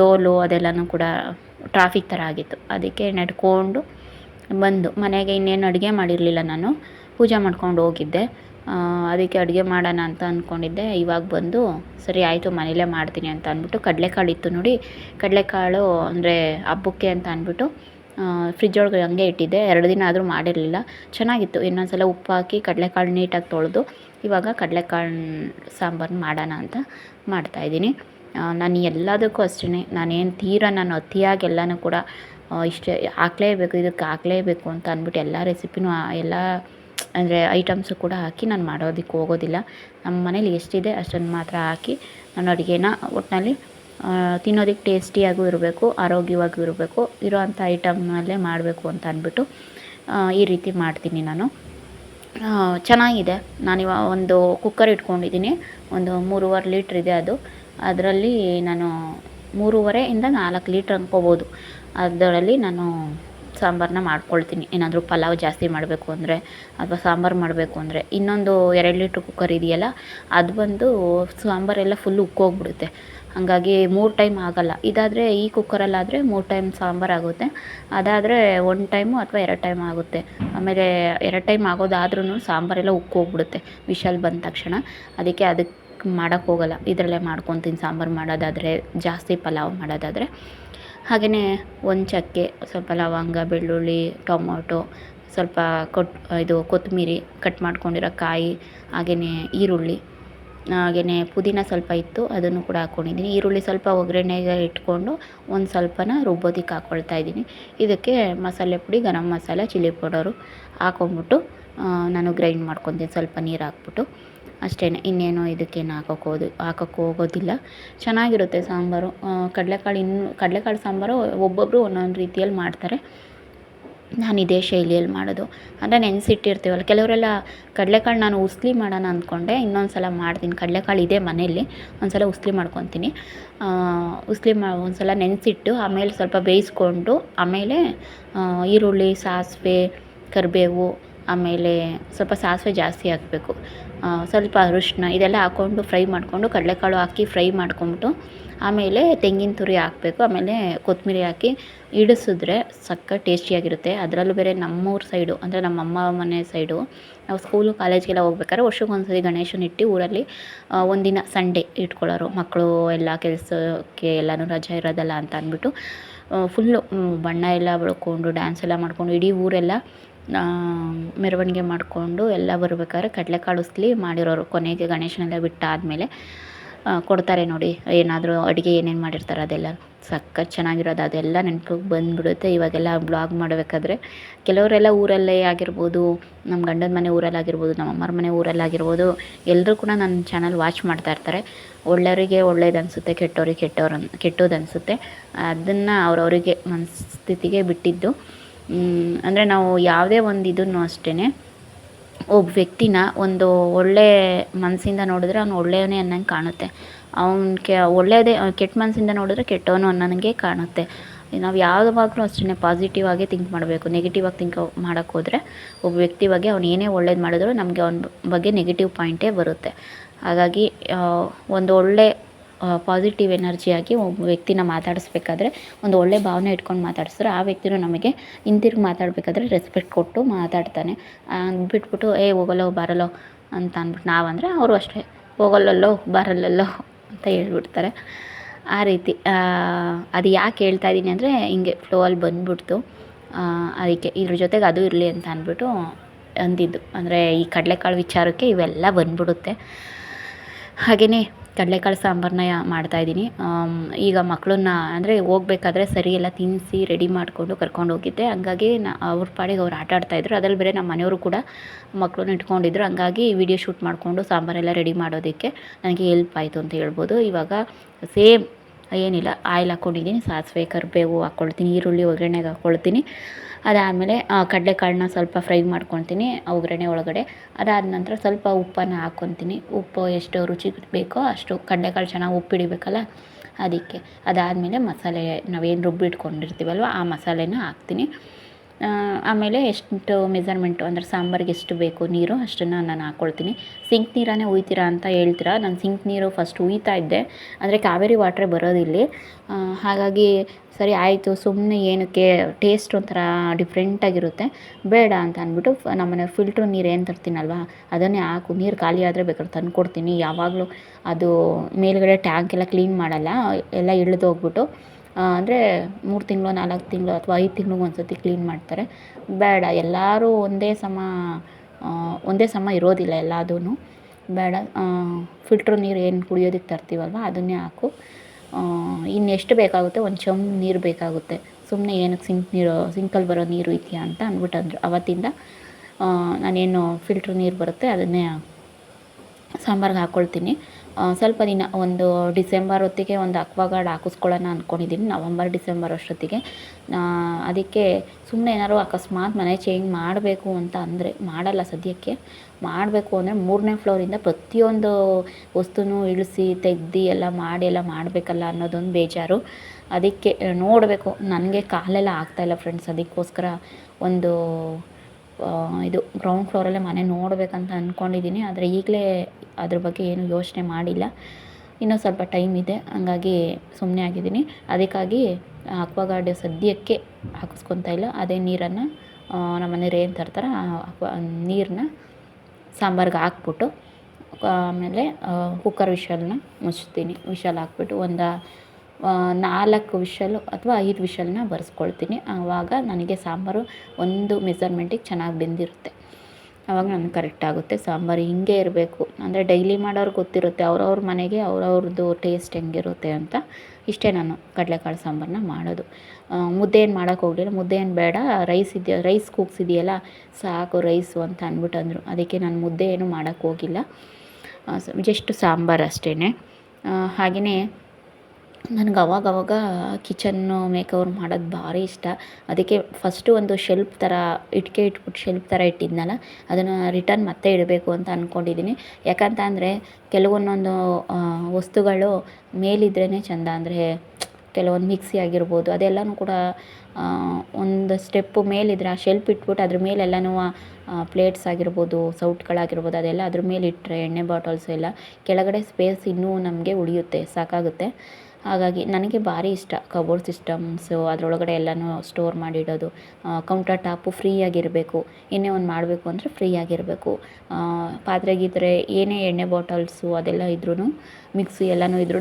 ಡೋಲು ಅದೆಲ್ಲನೂ ಕೂಡ ಟ್ರಾಫಿಕ್ ಥರ ಆಗಿತ್ತು. ಅದಕ್ಕೆ ನಡ್ಕೊಂಡು ಬಂದು ಮನೆಗೆ ಇನ್ನೇನು ಅಡುಗೆ ಮಾಡಿರಲಿಲ್ಲ ನಾನು. ಪೂಜೆ ಮಾಡ್ಕೊಂಡು ಹೋಗಿದ್ದೆ. ಅದಕ್ಕೆ ಅಡುಗೆ ಮಾಡೋಣ ಅಂತ ಅಂದ್ಕೊಂಡಿದ್ದೆ ಇವಾಗ ಬಂದು ಸರಿ ಆಯಿತು, ಮನೇಲೇ ಮಾಡ್ತೀನಿ ಅಂತ ಅಂದ್ಬಿಟ್ಟು ಕಡಲೆಕಾಳು ಇತ್ತು ನೋಡಿ. ಕಡಲೆಕಾಳು ಅಂದರೆ ಹಬ್ಬಕ್ಕೆ ಅಂತ ಅಂದ್ಬಿಟ್ಟು ಫ್ರಿಜ್ ಒಳಗೆ ಹಂಗೆ ಇಟ್ಟಿದ್ದೆ. ಎರಡು ದಿನ ಆದರೂ ಮಾಡಿರಲಿಲ್ಲ. ಚೆನ್ನಾಗಿತ್ತು. ಇನ್ನೊಂದು ಸಲ ಉಪ್ಪು ಹಾಕಿ ಕಡಲೆಕಾಳು ನೀಟಾಗಿ ತೊಳೆದು ಇವಾಗ ಕಡಲೆಕಾಳು ಸಾಂಬಾರು ಮಾಡೋಣ ಅಂತ ಮಾಡ್ತಾಯಿದ್ದೀನಿ ನಾನು ಎಲ್ಲದಕ್ಕೂ ಅಷ್ಟೇ ನಾನೇನು ತೀರ, ನಾನು ಅತಿಯಾಗಿ ಎಲ್ಲನೂ ಕೂಡ ಇಷ್ಟೇ ಹಾಕ್ಲೇಬೇಕು, ಇದಕ್ಕೆ ಹಾಕ್ಲೇಬೇಕು ಅಂತ ಅಂದ್ಬಿಟ್ಟು ಎಲ್ಲ ರೆಸಿಪಿನೂ ಎಲ್ಲ ಅಂದರೆ ಐಟಮ್ಸು ಕೂಡ ಹಾಕಿ ನಾನು ಮಾಡೋದಕ್ಕೆ ಹೋಗೋದಿಲ್ಲ. ನಮ್ಮ ಮನೇಲಿ ಎಷ್ಟಿದೆ ಅಷ್ಟನ್ನು ಮಾತ್ರ ಹಾಕಿ ನಾನು ಅಡುಗೆನ ಒಟ್ಟಿನಲ್ಲಿ ತಿನ್ನೋದಕ್ಕೆ ಟೇಸ್ಟಿಯಾಗೂ ಇರಬೇಕು, ಆರೋಗ್ಯವಾಗೂ ಇರಬೇಕು ಇರೋವಂಥ ಐಟಮ್ನಲ್ಲೇ ಮಾಡಬೇಕು ಅಂತ ಅಂದ್ಬಿಟ್ಟು ಈ ರೀತಿ ಮಾಡ್ತೀನಿ ನಾನು. ಚೆನ್ನಾಗಿದೆ. ನಾನಿವ ಒಂದು ಕುಕ್ಕರ್ ಇಟ್ಕೊಂಡಿದ್ದೀನಿ. ಒಂದು ಮೂರುವರೆ ಲೀಟ್ರ್ ಇದೆ ಅದು. ಅದರಲ್ಲಿ ನಾನು ಮೂರುವರೆಯಿಂದ ನಾಲ್ಕು ಲೀಟ್ರ್ ಅಂದ್ಕೋಬೋದು. ಅದರಲ್ಲಿ ನಾನು ಸಾಂಬಾರನ್ನ ಮಾಡ್ಕೊಳ್ತೀನಿ. ಏನಾದರೂ ಪಲಾವ್ ಜಾಸ್ತಿ ಮಾಡಬೇಕು ಅಂದರೆ ಅಥವಾ ಸಾಂಬಾರು ಮಾಡಬೇಕು ಅಂದರೆ. ಇನ್ನೊಂದು ಎರಡು ಲೀಟ್ರ್ ಕುಕ್ಕರ್ ಇದೆಯಲ್ಲ, ಅದು ಬಂದು ಸಾಂಬಾರೆಲ್ಲ ಫುಲ್ ಉಕ್ಕೋಗ್ಬಿಡುತ್ತೆ ಹಾಗಾಗಿ ಮೂರು ಟೈಮ್ ಆಗೋಲ್ಲ. ಇದಾದರೆ ಈ ಕುಕ್ಕರಲ್ಲಾದರೆ ಮೂರು ಟೈಮ್ ಸಾಂಬಾರು ಆಗುತ್ತೆ. ಅದಾದರೆ ಒನ್ ಟೈಮು ಅಥವಾ ಎರಡು ಟೈಮ್ ಆಗುತ್ತೆ. ಆಮೇಲೆ ಎರಡು ಟೈಮ್ ಆಗೋದಾದ್ರೂ ಸಾಂಬಾರೆಲ್ಲ ಉಕ್ಕೋಗ್ಬಿಡುತ್ತೆ ವಿಶಲ್ ಬಂದ ತಕ್ಷಣ. ಅದಕ್ಕೆ ಅದಕ್ಕೆ ಮಾಡೋಕ್ಕೋಗಲ್ಲ ಇದರಲ್ಲೇ ಮಾಡ್ಕೊತೀನಿ ಸಾಂಬಾರು ಮಾಡೋದಾದರೆ, ಜಾಸ್ತಿ ಪಲಾವ್ ಮಾಡೋದಾದರೆ. ಹಾಗೆಯೇ ಒಂದು ಚಕ್ಕೆ, ಸ್ವಲ್ಪ ಲವಂಗ, ಬೆಳ್ಳುಳ್ಳಿ, ಟೊಮೊಟೊ, ಸ್ವಲ್ಪ ಕೊಟ್, ಇದು ಕೊತ್ತಂಬರಿ ಕಟ್ ಮಾಡ್ಕೊಂಡಿರೋ ಕಾಯಿ, ಹಾಗೆಯೇ ಈರುಳ್ಳಿ, ಹಾಗೆಯೇ ಪುದೀನ ಸ್ವಲ್ಪ ಇತ್ತು, ಅದನ್ನು ಕೂಡ ಹಾಕ್ಕೊಂಡಿದ್ದೀನಿ ಈರುಳ್ಳಿ ಸ್ವಲ್ಪ ಒಗ್ಗರಣೆಗೆ ಇಟ್ಕೊಂಡು ಒಂದು ಸ್ವಲ್ಪನ ರುಬ್ಬೋದಿಕ್ಕೆ ಹಾಕ್ಕೊಳ್ತಾ ಇದ್ದೀನಿ. ಇದಕ್ಕೆ ಮಸಾಲೆ ಪುಡಿ, ಗರಂ ಮಸಾಲೆ, ಚಿಲ್ಲಿ ಪೌಡರು ಹಾಕ್ಕೊಂಬಿಟ್ಟು ನಾನು ಗ್ರೈಂಡ್ ಮಾಡ್ಕೊತೀನಿ. ಸ್ವಲ್ಪ ನೀರು ಹಾಕ್ಬಿಟ್ಟು. ಅಷ್ಟೇ, ಇನ್ನೇನು ಇದಕ್ಕೇನು ಹಾಕೋಕ್ಕೆ ಹೋದು ಹಾಕೋಕ್ಕೆ ಹೋಗೋದಿಲ್ಲ. ಚೆನ್ನಾಗಿರುತ್ತೆ ಸಾಂಬಾರು. ಕಡಲೆಕಾಳು ಇನ್ನು, ಕಡಲೆಕಾಳು ಸಾಂಬಾರು ಒಬ್ಬೊಬ್ಬರು ಒಂದೊಂದು ರೀತಿಯಲ್ಲಿ ಮಾಡ್ತಾರೆ. ನಾನು ಇದೇ ಶೈಲಿಯಲ್ಲಿ ಮಾಡೋದು. ಅಂದರೆ ನೆನೆಸಿಟ್ಟಿರ್ತೀವಲ್ಲ, ಕೆಲವರೆಲ್ಲ ಕಡಲೆಕಾಳು ನಾನು ಉಸ್ಲಿ ಮಾಡೋಣ ಅಂದ್ಕೊಂಡೆ ಇನ್ನೊಂದು ಸಲ ಮಾಡ್ತೀನಿ. ಕಡಲೆಕಾಳು ಇದೆ ಮನೆಯಲ್ಲಿ ಒಂದು ಸಲ ಉಸ್ಲಿ ಮಾಡ್ಕೊತೀನಿ. ಉಸ್ಲಿ ಮಾ ಒಂದು ಸಲ ನೆನೆಸಿಟ್ಟು, ಆಮೇಲೆ ಸ್ವಲ್ಪ ಬೇಯಿಸ್ಕೊಂಡು, ಆಮೇಲೆ ಈರುಳ್ಳಿ, ಸಾಸಿವೆ, ಕರಿಬೇವು, ಆಮೇಲೆ ಸ್ವಲ್ಪ ಸಾಸಿವೆ ಜಾಸ್ತಿ ಹಾಕಬೇಕು. ಸ್ವಲ್ಪ ಅರಿಶಿನ ಇದೆಲ್ಲ ಹಾಕ್ಕೊಂಡು ಫ್ರೈ ಮಾಡಿಕೊಂಡು ಕಡಲೆಕಾಳು ಹಾಕಿ ಫ್ರೈ ಮಾಡ್ಕೊಂಬಿಟ್ಟು ಆಮೇಲೆ ತೆಂಗಿನ ತುರಿ ಹಾಕಬೇಕು, ಆಮೇಲೆ ಕೊತ್ತಂಬರಿ ಹಾಕಿ ಇಡಿಸಿದ್ರೆ ಸಕ್ಕ ಟೇಸ್ಟಿಯಾಗಿರುತ್ತೆ. ಅದರಲ್ಲೂ ಬೇರೆ ನಮ್ಮೂರ ಸೈಡು, ಅಂದರೆ ನಮ್ಮ ಅಮ್ಮ ಮನೆ ಸೈಡು, ನಾವು ಸ್ಕೂಲು ಕಾಲೇಜ್ಗೆಲ್ಲ ಹೋಗ್ಬೇಕಾದ್ರೆ ವರ್ಷಕ್ಕೆ ಒಂದು ಸರಿ ಗಣೇಶನ ಇಟ್ಟು ಊರಲ್ಲಿ ಒಂದಿನ ಸಂಡೇ ಇಟ್ಕೊಳ್ಳೋರು. ಮಕ್ಕಳು ಎಲ್ಲ ಕೆಲಸಕ್ಕೆ ಎಲ್ಲನೂ ರಜೆ ಇರೋದಲ್ಲ ಅಂತ ಅಂದ್ಬಿಟ್ಟು ಫುಲ್ಲು ಬಣ್ಣ ಎಲ್ಲ ಬಳ್ಕೊಂಡು ಡ್ಯಾನ್ಸ್ ಎಲ್ಲ ಮಾಡಿಕೊಂಡು ಇಡೀ ಊರೆಲ್ಲ ಮೆರವಣಿಗೆ ಮಾಡಿಕೊಂಡು ಎಲ್ಲ ಬರ್ಬೇಕಾದ್ರೆ ಕಡಲೆಕಾಳು ಉಸ್ಲಿ ಮಾಡಿರೋರು. ಕೊನೆಗೆ ಗಣೇಶನೆಲ್ಲ ಬಿಟ್ಟಾದಮೇಲೆ ಕೊಡ್ತಾರೆ ನೋಡಿ, ಏನಾದರೂ ಅಡುಗೆ ಏನೇನು ಮಾಡಿರ್ತಾರೆ ಅದೆಲ್ಲ ಸಖತ್ ಚೆನ್ನಾಗಿರೋದು, ಅದೆಲ್ಲ ನೆನ್ಪಿಗೆ ಬಂದುಬಿಡುತ್ತೆ. ಇವಾಗೆಲ್ಲ ಬ್ಲಾಗ್ ಮಾಡಬೇಕಾದ್ರೆ, ಕೆಲವರೆಲ್ಲ ಊರಲ್ಲೇ ಆಗಿರ್ಬೋದು ನಮ್ಮ ಗಂಡನ ಮನೆ ಊರಲ್ಲಾಗಿರ್ಬೋದು ನಮ್ಮ ಅಮ್ಮರ ಮನೆ ಊರಲ್ಲಾಗಿರ್ಬೋದು ಎಲ್ಲರೂ ಕೂಡ ನನ್ನ ಚಾನಲ್ ವಾಚ್ ಮಾಡ್ತಾ ಇರ್ತಾರೆ. ಒಳ್ಳೆಯವರಿಗೆ ಒಳ್ಳೇದು ಅನಿಸುತ್ತೆ ಕೆಟ್ಟವ್ರಿಗೆ ಕೆಟ್ಟವ್ರ ಕೆಟ್ಟದ್ದು ಅನಿಸುತ್ತೆ ಅದನ್ನು ಅವ್ರವರಿಗೆ ಮನಸ್ಥಿತಿಗೆ ಬಿಟ್ಟಿದ್ದು. ಅಂದರೆ ನಾವು ಯಾವುದೇ ಒಂದು ಇದನ್ನು ಅಷ್ಟೇ ಒಬ್ಬ ವ್ಯಕ್ತಿನ ಒಂದು ಒಳ್ಳೆಯ ಮನಸ್ಸಿಂದ ನೋಡಿದ್ರೆ ಅವ್ನು ಒಳ್ಳೆಯವನೇ ಅನ್ನಂಗೆ ಕಾಣುತ್ತೆ. ಅವ್ನಿಗೆ ಒಳ್ಳೆಯದೇ, ಕೆಟ್ಟ ಮನಸ್ಸಿಂದ ನೋಡಿದ್ರೆ ಕೆಟ್ಟವನು ಅನ್ನೋಂಗೆ ಕಾಣುತ್ತೆ. ನಾವು ಯಾವಾಗಲೂ ಅಷ್ಟೇ ಪಾಸಿಟಿವ್ ಆಗಿ ಥಿಂಕ್ ಮಾಡಬೇಕು. ನೆಗೆಟಿವ್ ಆಗಿ ಥಿಂಕ್ ಮಾಡೋಕ್ಕೆ ಹೋದರೆ ಒಬ್ಬ ವ್ಯಕ್ತಿ ಬಗ್ಗೆ ಅವ್ನು ಏನೇ ಒಳ್ಳೇದು ಮಾಡಿದ್ರು ನಮಗೆ ಅವನ ಬಗ್ಗೆ ನೆಗೆಟಿವ್ ಪಾಯಿಂಟೇ ಬರುತ್ತೆ. ಹಾಗಾಗಿ ಒಂದು ಒಳ್ಳೆ ಪಾಸಿಟಿವ್ ಎನರ್ಜಿಯಾಗಿ ಒಬ್ಬ ವ್ಯಕ್ತಿನ ಮಾತಾಡಿಸ್ಬೇಕಾದ್ರೆ ಒಂದು ಒಳ್ಳೆ ಭಾವನೆ ಇಟ್ಕೊಂಡು ಮಾತಾಡಿಸಿದ್ರೆ ಆ ವ್ಯಕ್ತಿನೂ ನಮಗೆ ಹಿಂತಿರುಗಿ ಮಾತಾಡಬೇಕಾದ್ರೆ ರೆಸ್ಪೆಕ್ಟ್ ಕೊಟ್ಟು ಮಾತಾಡ್ತಾನೆ. ಬಿಟ್ಬಿಟ್ಟು, ಏ, ಹೋಗಲ್ಲೋ, ಬರಲ್ಲೋ ಅಂತ ಅಂದ್ಬಿಟ್ಟು ನಾವಂದರೆ ಅವರು ಅಷ್ಟೇ, ಹೋಗಲ್ಲಲ್ಲೋ, ಬರಲ್ಲಲ್ಲೋ ಅಂತ ಹೇಳ್ಬಿಡ್ತಾರೆ. ಆ ರೀತಿ ಅದು ಯಾಕೆ ಹೇಳ್ತಾ ಇದ್ದೀನಿ ಅಂದರೆ ಹಿಂಗೆ ಫ್ಲೋ ಅಲ್ಲಿ ಬಂದ್ಬಿಡ್ತು. ಅದಕ್ಕೆ ಇದ್ರ ಜೊತೆಗೆ ಅದು ಇರಲಿ ಅಂತ ಅಂದ್ಬಿಟ್ಟು ಅಂದಿದ್ದು. ಅಂದರೆ ಈ ಕಡಲೆಕಾಳು ವಿಚಾರಕ್ಕೆ ಇವೆಲ್ಲ ಬಂದ್ಬಿಡುತ್ತೆ. ಹಾಗೆಯೇ ಕಡಲೆಕಾಳು ಸಾಂಬಾರನ್ನ ಮಾಡ್ತಾಯಿದ್ದೀನಿ ಈಗ ಮಕ್ಕಳನ್ನ ಅಂದರೆ ಹೋಗ್ಬೇಕಾದ್ರೆ ಸರಿ ಎಲ್ಲ ತಿನ್ನಿಸಿ ರೆಡಿ ಮಾಡಿಕೊಂಡು ಕರ್ಕೊಂಡು ಹೋಗಿದ್ದೆ. ಹಂಗಾಗಿ ನಾ, ಅವ್ರ ಪಾಡಿಗೆ ಅವ್ರು ಆಟ ಆಡ್ತಾಯಿದ್ರು ಅದ್ರಲ್ಲಿ ಬೇರೆ ನಮ್ಮ ಮನೆಯವರು ಕೂಡ ಮಕ್ಕಳನ್ನ ಇಟ್ಕೊಂಡಿದ್ರು. ಹಂಗಾಗಿ ವಿಡಿಯೋ ಶೂಟ್ ಮಾಡಿಕೊಂಡು ಸಾಂಬಾರೆಲ್ಲ ರೆಡಿ ಮಾಡೋದಕ್ಕೆ ನನಗೆ ಹೆಲ್ಪ್ ಆಯಿತು ಅಂತ ಹೇಳ್ಬೋದು. ಇವಾಗ ಸೇಮ್ ಏನಿಲ್ಲ ಆಯಿಲ್ ಹಾಕ್ಕೊಂಡಿದ್ದೀನಿ ಸಾಸಿವೆ, ಕರಿಬೇವು ಹಾಕ್ಕೊಳ್ತೀನಿ ಈರುಳ್ಳಿ, ಒಗ್ಗರಣೆಗೆ ಹಾಕ್ಕೊಳ್ತೀನಿ ಅದಾದಮೇಲೆ ಕಡಲೆಕಾಳನ್ನ ಸ್ವಲ್ಪ ಫ್ರೈ ಮಾಡ್ಕೊತೀನಿ ಒಗ್ಗರಣೆ ಒಳಗಡೆ. ಅದಾದ ನಂತರ ಸ್ವಲ್ಪ ಉಪ್ಪನ್ನು ಹಾಕ್ಕೊತೀನಿ ಉಪ್ಪು ಎಷ್ಟು ರುಚಿಗೆ ಬೇಕೋ ಅಷ್ಟು, ಕಡಲೆಕಾಳು ಚೆನ್ನಾಗಿ ಉಪ್ಪು ಹಿಡಿಬೇಕಲ್ಲ, ಅದಕ್ಕೆ. ಅದಾದಮೇಲೆ ಮಸಾಲೆ, ನಾವೇನು ರುಬ್ಬಿಟ್ಕೊಂಡಿರ್ತೀವಲ್ವ, ಆ ಮಸಾಲೆನ ಹಾಕ್ತೀನಿ. ಆಮೇಲೆ ಎಷ್ಟು ಮೆಸರ್ಮೆಂಟು, ಅಂದರೆ ಸಾಂಬಾರಿಗೆ ಎಷ್ಟು ಬೇಕು, ನೀರು ಅಷ್ಟನ್ನು ನಾನು ಹಾಕ್ಕೊಳ್ತೀನಿ ಸಿಂಕ್ ನೀರನ್ನೇ ಉಯ್ತೀರಾ ಅಂತ ಹೇಳ್ತೀರಾ? ನಾನು ಸಿಂಕ್ ನೀರು ಫಸ್ಟ್ ಉಯ್ತಾ ಇದ್ದೆ. ಅಂದರೆ ಕಾವೇರಿ ವಾಟ್ರೇ ಬರೋದಿಲ್ಲಿ ಹಾಗಾಗಿ ಸರಿ ಆಯಿತು ಸುಮ್ಮನೆ ಏನಕ್ಕೆ ಟೇಸ್ಟ್ ಒಂಥರ ಡಿಫ್ರೆಂಟಾಗಿರುತ್ತೆ ಬೇಡ ಅಂತ ಅಂದ್ಬಿಟ್ಟು ನಮ್ಮನೆ ಫಿಲ್ಟ್ರ್ ನೀರು ಏನು ತರ್ತೀನಲ್ವ, ಅದನ್ನೇ ಹಾಕು. ನೀರು ಖಾಲಿ ಆದರೆ ಬೇಕಾದ್ರೆ ತಂದು ಕೊಡ್ತೀನಿ. ಯಾವಾಗಲೂ ಅದು ಮೇಲುಗಡೆ ಟ್ಯಾಂಕ್ ಎಲ್ಲ ಕ್ಲೀನ್ ಮಾಡಲ್ಲ, ಎಲ್ಲ ಇಳಿದೋಗ್ಬಿಟ್ಟು ಅಂದರೆ ಮೂರು ತಿಂಗಳು, ನಾಲ್ಕು ತಿಂಗಳು ಅಥವಾ ಐದು ತಿಂಗ್ಳಿಗೆ ಒಂದು ಸರ್ತಿ ಕ್ಲೀನ್ ಮಾಡ್ತಾರೆ. ಬೇಡ, ಎಲ್ಲರೂ ಒಂದೇ ಸಮ ಒಂದೇ ಸಮ ಇರೋದಿಲ್ಲ ಎಲ್ಲದೂ ಬೇಡ ಫಿಲ್ಟ್ರ್ ನೀರು ಏನು ಕುಡಿಯೋದಕ್ಕೆ ತರ್ತೀವಲ್ವ, ಅದನ್ನೇ ಹಾಕು. ಇನ್ನು ಎಷ್ಟು ಬೇಕಾಗುತ್ತೆ, ಒಂದು ಚಮ್ ನೀರು ಬೇಕಾಗುತ್ತೆ. ಸುಮ್ಮನೆ ಏನಕ್ಕೆ ಸಿಂಕ್ ನೀರು ಸಿಂಕಲ್ಲಿ ಬರೋ ನೀರು ಇದೆಯಾ ಅಂತ ಅಂದ್ಬಿಟ್ಟು ಅವತ್ತಿಂದ ನಾನೇನು ಫಿಲ್ಟ್ರ್ ನೀರು ಬರುತ್ತೆ, ಅದನ್ನೇ ಸಾಂಬಾರ್ಗೆ ಹಾಕ್ಕೊಳ್ತೀನಿ ಸ್ವಲ್ಪ ದಿನ, ಒಂದು ಡಿಸೆಂಬರ್ ಹೊತ್ತಿಗೆ ಒಂದು ಅಕ್ವಾಗಾರ್ಡ್ ಹಾಕಿಸ್ಕೊಳ್ಳೋಣ ಅಂದ್ಕೊಂಡಿದ್ದೀನಿ ನವಂಬರ್, ಡಿಸೆಂಬರ್ ಅಷ್ಟೊತ್ತಿಗೆ. ಅದಕ್ಕೆ ಸುಮ್ಮನೆ ಏನಾದ್ರು ಅಕಸ್ಮಾತ್ ಮನೆ ಚೇಂಜ್ ಮಾಡಬೇಕು ಅಂತ ಅಂದರೆ, ಮಾಡಲ್ಲ ಸದ್ಯಕ್ಕೆ. ಮಾಡಬೇಕು ಅಂದರೆ ಮೂರನೇ ಫ್ಲೋರಿಂದ ಪ್ರತಿಯೊಂದು ವಸ್ತುನೂ ಇಳಿಸಿ, ತೆಗ್ದು, ಎಲ್ಲ ಮಾಡಿ, ಎಲ್ಲ ಮಾಡಬೇಕಲ್ಲ ಅನ್ನೋದೊಂದು ಬೇಜಾರು. ಅದಕ್ಕೆ ನೋಡಬೇಕು. ನನಗೆ ಕಾಲೆಲ್ಲ ಆಗ್ತಾಯಿಲ್ಲ ಫ್ರೆಂಡ್ಸ್ ಅದಕ್ಕೋಸ್ಕರ ಒಂದು ಇದು ಗ್ರೌಂಡ್ ಫ್ಲೋರಲ್ಲೇ ಮನೆ ನೋಡಬೇಕಂತ ಅಂದ್ಕೊಂಡಿದ್ದೀನಿ ಆದರೆ ಈಗಲೇ ಅದ್ರ ಬಗ್ಗೆ ಏನು ಯೋಚನೆ ಮಾಡಿಲ್ಲ. ಇನ್ನೂ ಸ್ವಲ್ಪ ಟೈಮ್ ಇದೆ, ಹಂಗಾಗಿ ಸುಮ್ಮನೆ ಆಗಿದ್ದೀನಿ. ಅದಕ್ಕಾಗಿ ಅಕ್ವಾಗಾರ್ಡ್ ಸದ್ಯಕ್ಕೆ ಹಾಕಿಸ್ಕೊತಾ ಇಲ್ಲ. ಅದೇ ನೀರನ್ನು ನಮ್ಮ ಮನೆಯವ್ರು ಏನು ತರ್ತಾರೆ ಅಕ್ವಾ ನೀರನ್ನ ಸಾಂಬಾರ್ಗೆ ಹಾಕ್ಬಿಟ್ಟು, ಆಮೇಲೆ ಕುಕ್ಕರ್ ವಿಷಲನ್ನ ಮುಚ್ತೀನಿ. ವಿಷಲ್ ಹಾಕ್ಬಿಟ್ಟು ಒಂದು ನಾಲ್ಕು ವಿಷಲು ಅಥವಾ ಐದು ವಿಷಲ್ನ ಬರೆಸ್ಕೊಳ್ತೀನಿ. ಆವಾಗ ನನಗೆ ಸಾಂಬಾರು ಒಂದು ಮೆಸರ್ಮೆಂಟಿಗೆ ಚೆನ್ನಾಗಿ ಬೆಂದಿರುತ್ತೆ. ಆವಾಗ ನನಗೆ ಕರೆಕ್ಟ್ ಆಗುತ್ತೆ. ಸಾಂಬಾರು ಹಿಂಗೆ ಇರಬೇಕು. ಅಂದರೆ ಡೈಲಿ ಮಾಡೋರ್ಗೆ ಗೊತ್ತಿರುತ್ತೆ. ಅವ್ರವ್ರ ಮನೆಗೆ ಅವ್ರವ್ರದ್ದು ಟೇಸ್ಟ್ ಹೆಂಗಿರುತ್ತೆ ಅಂತ. ಇಷ್ಟೇ ನಾನು ಕಡಲೆಕಾಳು ಸಾಂಬಾರನ್ನ ಮಾಡೋದು. ಮುದ್ದೆ ಏನು ಮಾಡೋಕ್ಕೆ ಹೋಗಲಿಲ್ಲ. ಮುದ್ದೆ ಏನು ಬೇಡ. ರೈಸ್ ಇದೆಯಾ ರೈಸ್ ಕೂಗ್ಸಿದೆಯಲ್ಲ ಸಾಕು ರೈಸು ಅಂತ ಅಂದ್ಬಿಟ್ಟು ಅಂದರು ಅದಕ್ಕೆ ನಾನು ಮುದ್ದೆ ಏನು ಮಾಡೋಕ್ಕೆ ಹೋಗಿಲ್ಲ. ಜಸ್ಟ್ ಸಾಂಬಾರು ಅಷ್ಟೇ ಹಾಗೆಯೇ ನನಗೆ ಅವಾಗವಾಗ ಕಿಚನ್ನು, ಮೇಕವರ್ ಮಾಡೋದು ಭಾರಿ ಇಷ್ಟ. ಅದಕ್ಕೆ ಫಸ್ಟು ಒಂದು ಶೆಲ್ಫ್ ಥರ ಇಟ್ಟಿಗೆ ಇಟ್ಬಿಟ್ಟು ಶೆಲ್ಫ್ ಥರ ಇಟ್ಟಿದ್ನಲ್ಲ, ಅದನ್ನು ರಿಟರ್ನ್ ಮತ್ತೆ ಇಡಬೇಕು ಅಂತ ಅಂದ್ಕೊಂಡಿದ್ದೀನಿ ಯಾಕಂತ ಅಂದರೆ ಕೆಲವೊಂದೊಂದು ವಸ್ತುಗಳು ಮೇಲಿದ್ರೇ ಚೆಂದ. ಅಂದರೆ ಕೆಲವೊಂದು ಮಿಕ್ಸಿ ಆಗಿರ್ಬೋದು, ಅದೆಲ್ಲನೂ ಕೂಡ ಒಂದು ಸ್ಟೆಪ್ಪು ಮೇಲಿದ್ರೆ ಆ ಶೆಲ್ಫ್ ಇಟ್ಬಿಟ್ಟು ಅದ್ರ ಮೇಲೆಲ್ಲನೂ ಪ್ಲೇಟ್ಸ್ ಆಗಿರ್ಬೋದು, ಸೌಟ್ಗಳಾಗಿರ್ಬೋದು, ಅದೆಲ್ಲ ಅದ್ರ ಮೇಲೆ ಇಟ್ಟರೆ ಎಣ್ಣೆ ಬಾಟಲ್ಸ್ ಎಲ್ಲ, ಕೆಳಗಡೆ ಸ್ಪೇಸ್ ಇನ್ನೂ ನಮಗೆ ಉಳಿಯುತ್ತೆ, ಸಾಕಾಗುತ್ತೆ. ಹಾಗಾಗಿ ನನಗೆ ಭಾರಿ ಇಷ್ಟ ಕಬೋರ್ಡ್ ಸಿಸ್ಟಮ್ಸು, ಅದರೊಳಗಡೆ ಎಲ್ಲನೂ ಸ್ಟೋರ್ ಮಾಡಿಡೋದು. ಕೌಂಟರ್ ಟಾಪು ಫ್ರೀಯಾಗಿರಬೇಕು ಏನೇ ಒಂದು ಮಾಡಬೇಕು ಅಂದರೆ ಫ್ರೀಯಾಗಿರಬೇಕು ಪಾತ್ರೆ ಗೀತ್ರೆ ಏನೇ ಎಣ್ಣೆ ಬಾಟಲ್ಸು ಅದೆಲ್ಲ ಇದ್ರೂ ಮಿಕ್ಸಿ ಎಲ್ಲನೂ ಇದ್ರೂ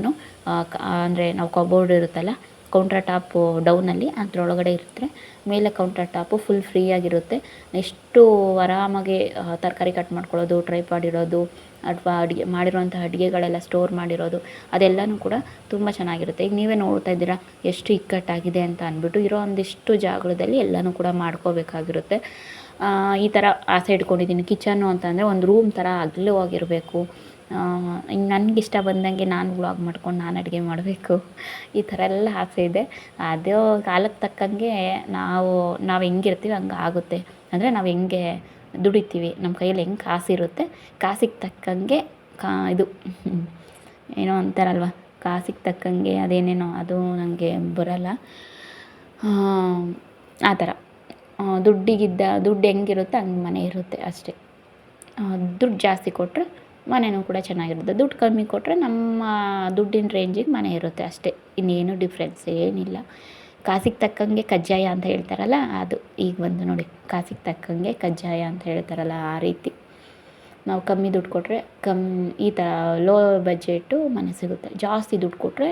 ಅಂದರೆ ನಾವು ಕಬೋರ್ಡ್ ಇರುತ್ತಲ್ಲ ಕೌಂಟರ್ ಟಾಪು ಡೌನಲ್ಲಿ ಅದರೊಳಗಡೆ ಇರುತ್ತೆ. ಮೇಲೆ ಕೌಂಟರ್ ಟಾಪು ಫುಲ್ ಫ್ರೀ ಆಗಿರುತ್ತೆ. ಎಷ್ಟು ಆರಾಮಾಗಿ ತರಕಾರಿ ಕಟ್ ಮಾಡ್ಕೊಳ್ಳೋದು ಟ್ರೈಪಾಡ್ ಮಾಡಿರೋದು, ಅಥವಾ ಅಡುಗೆ ಮಾಡಿರೋಂಥ ಅಡುಗೆಗಳೆಲ್ಲ ಸ್ಟೋರ್ ಮಾಡಿರೋದು, ಅದೆಲ್ಲನೂ ಕೂಡ ತುಂಬ ಚೆನ್ನಾಗಿರುತ್ತೆ. ಈಗ ನೀವೇ ನೋಡ್ತಾ ಇದ್ದೀರಾ, ಎಷ್ಟು ಇಕ್ಕಟ್ಟಾಗಿದೆ ಅಂತ ಅಂದ್ಬಿಟ್ಟು ಇರೋ ಒಂದಿಷ್ಟು ಜಾಗದಲ್ಲಿ ಎಲ್ಲನೂ ಕೂಡ ಮಾಡ್ಕೋಬೇಕಾಗಿರುತ್ತೆ. ಈ ಥರ ಆಸೆ ಇಟ್ಕೊಂಡಿದ್ದೀನಿ ಕಿಚನ್ನು ಅಂತಂದರೆ ಒಂದು ರೂಮ್ ಥರ ಅಗಲವಾಗಿರಬೇಕು. ಹಿಂಗೆ ನನಗೆ ಇಷ್ಟ ಬಂದಂಗೆ ನಾನು ವ್ಲಾಗ್ ಮಾಡ್ಕೊಂಡು ನಾನು ಅಡುಗೆ ಮಾಡಬೇಕು. ಈ ಥರ ಎಲ್ಲ ಆಸೆ ಇದೆ. ಅದೇ ಕಾಲಕ್ಕೆ ತಕ್ಕಂಗೆ ನಾವು ನಾವು ಹೆಂಗಿರ್ತೀವಿ ಹಂಗೆ ಆಗುತ್ತೆ. ಅಂದರೆ ನಾವು ಹೆಂಗೆ ದುಡಿತೀವಿ. ನಮ್ಮ ಕೈಯಲ್ಲಿ ಹೆಂಗೆ ಕಾಸಿರುತ್ತೆ ಕಾಸಿಗೆ ತಕ್ಕಂಗೆ ಕಾ, ಇದು *laughs* ಏನೋ ಅಂತಾರಲ್ವ? ಕಾಸಿಗೆ ತಕ್ಕಂಗೆ ಅದೇನೇನೋ, ಅದು ನನಗೆ ಬರಲ್ಲ. ಆ ಥರ. ದುಡ್ಡಿಗಿದ್ದ, ದುಡ್ಡು ಹೆಂಗಿರುತ್ತೆ ಹಂಗೆ ಮನೆ ಇರುತ್ತೆ ಅಷ್ಟೇ. ದುಡ್ಡು ಜಾಸ್ತಿ ಕೊಟ್ಟರೆ ಮನೆಯೂ ಕೂಡ ಚೆನ್ನಾಗಿರುತ್ತೆ. ದುಡ್ಡು ಕಮ್ಮಿ ಕೊಟ್ಟರೆ ನಮ್ಮ ದುಡ್ಡಿನ ರೇಂಜಿಗೆ ಮನೆ ಇರುತ್ತೆ ಅಷ್ಟೇ. ಇನ್ನೇನು ಡಿಫ್ರೆನ್ಸ್ ಏನಿಲ್ಲ. ಕಾಸಿಗೆ ತಕ್ಕಂಗೆ ಕಜ್ಜಾಯ ಅಂತ ಹೇಳ್ತಾರಲ್ಲ, ಅದು ಈಗ ಬಂದು ನೋಡಿ. ಕಾಸಿಗೆ ತಕ್ಕಂಗೆ ಕಜ್ಜಾಯ ಅಂತ ಹೇಳ್ತಾರಲ್ಲ ಆ ರೀತಿ. ನಾವು ಕಮ್ಮಿ ದುಡ್ಡು ಕೊಟ್ಟರೆ ಕಮ್, ಈ ಥರ ಲೋ ಬಜೆಟು ಮನೆ ಸಿಗುತ್ತೆ. ಜಾಸ್ತಿ ದುಡ್ಡು ಕೊಟ್ಟರೆ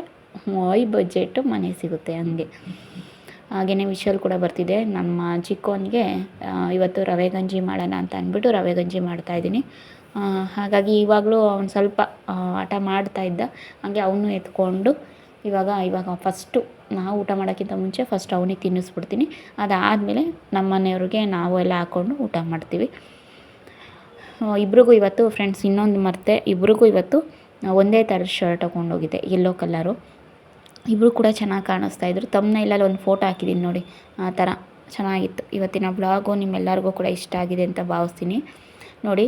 ಹೈ ಬಜೆಟು ಮನೆ ಸಿಗುತ್ತೆ ಹಂಗೆ. ಹಾಗೆಯೇ ವಿಷಲ್ ಕೂಡ ಬರ್ತಿದೆ. ನಮ್ಮ ಚಿಕ್ಕವನಿಗೆ ಇವತ್ತು ರವೆ ಗಂಜಿ ಮಾಡೋಣ ಅಂತ ಅಂದ್ಬಿಟ್ಟು ರವೆ ಗಂಜಿ ಮಾಡ್ತಾಯಿದ್ದೀನಿ ಹಾಗಾಗಿ ಇವಾಗಲೂ ಅವ್ನು ಸ್ವಲ್ಪ ಹಠ ಮಾಡ್ತಾ ಇದ್ದ. ಹಾಗೆ ಅವನು ಎತ್ಕೊಂಡು ಇವಾಗ ಇವಾಗ ಫಸ್ಟು ನಾವು ಊಟ ಮಾಡೋಕ್ಕಿಂತ ಮುಂಚೆ ಫಸ್ಟ್ ಅವನಿಗೆ ತಿನ್ನಿಸ್ಬಿಡ್ತೀನಿ. ಅದಾದಮೇಲೆ ನಮ್ಮ ಮನೆಯವ್ರಿಗೆ ನಾವು ಎಲ್ಲ ಹಾಕ್ಕೊಂಡು ಊಟ ಮಾಡ್ತೀವಿ. ಇಬ್ರಿಗೂ ಇವತ್ತು ಫ್ರೆಂಡ್ಸ್ ಇನ್ನೊಂದು ಮರ್ತೆ, ಇಬ್ರಿಗೂ ಇವತ್ತು ಒಂದೇ ಥರದ ಶರ್ಟ್ ಹಾಕೊಂಡೋಗಿದ್ದೆ ಯೆಲ್ಲೋ ಕಲರು ಇಬ್ಬರು ಕೂಡ ಚೆನ್ನಾಗಿ ಕಾಣಿಸ್ತಾ ಇದ್ರು. ತಮ್ಮನೇಲಲ್ಲಿ ಒಂದು ಫೋಟೋ ಹಾಕಿದ್ದೀನಿ ನೋಡಿ, ಆ ಥರ. ಚೆನ್ನಾಗಿತ್ತು. ಇವತ್ತಿನ ಬ್ಲಾಗು ನಿಮ್ಮೆಲ್ಲರಿಗೂ ಕೂಡ ಇಷ್ಟ ಆಗಿದೆ ಅಂತ ಭಾವಿಸ್ತೀನಿ. ನೋಡಿ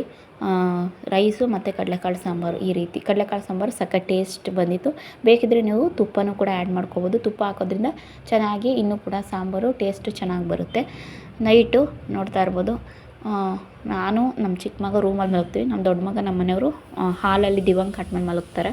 ರೈಸು ಮತ್ತು ಕಡಲೆಕಾಳು ಸಾಂಬಾರು ಈ ರೀತಿ. ಕಡಲೆಕಾಳು ಸಾಂಬಾರು ಸಖತ್ ಟೇಸ್ಟ್ ಬಂದಿತ್ತು. ಬೇಕಿದ್ದರೆ ನೀವು ತುಪ್ಪನೂ ಕೂಡ ಆ್ಯಡ್ ಮಾಡ್ಕೋಬೋದು. ತುಪ್ಪ ಹಾಕೋದ್ರಿಂದ ಚೆನ್ನಾಗಿ ಇನ್ನೂ ಕೂಡ ಸಾಂಬಾರು ಟೇಸ್ಟು ಚೆನ್ನಾಗಿ ಬರುತ್ತೆ. ನೈಟು ನೋಡ್ತಾ ಇರ್ಬೋದು. ನಾನು ನಮ್ಮ ಚಿಕ್ಕ ಮಗ ರೂಮಲ್ಲಿ ಮಲಗ್ತೀವಿ. ನಮ್ಮ ದೊಡ್ಡ ಮಗ ನಮ್ಮ ಮನೆಯವರು ಹಾಲಲ್ಲಿ ದಿವಂಗ್ ಕಟ್ಕೊಂಡು ಮಲಗ್ತಾರೆ.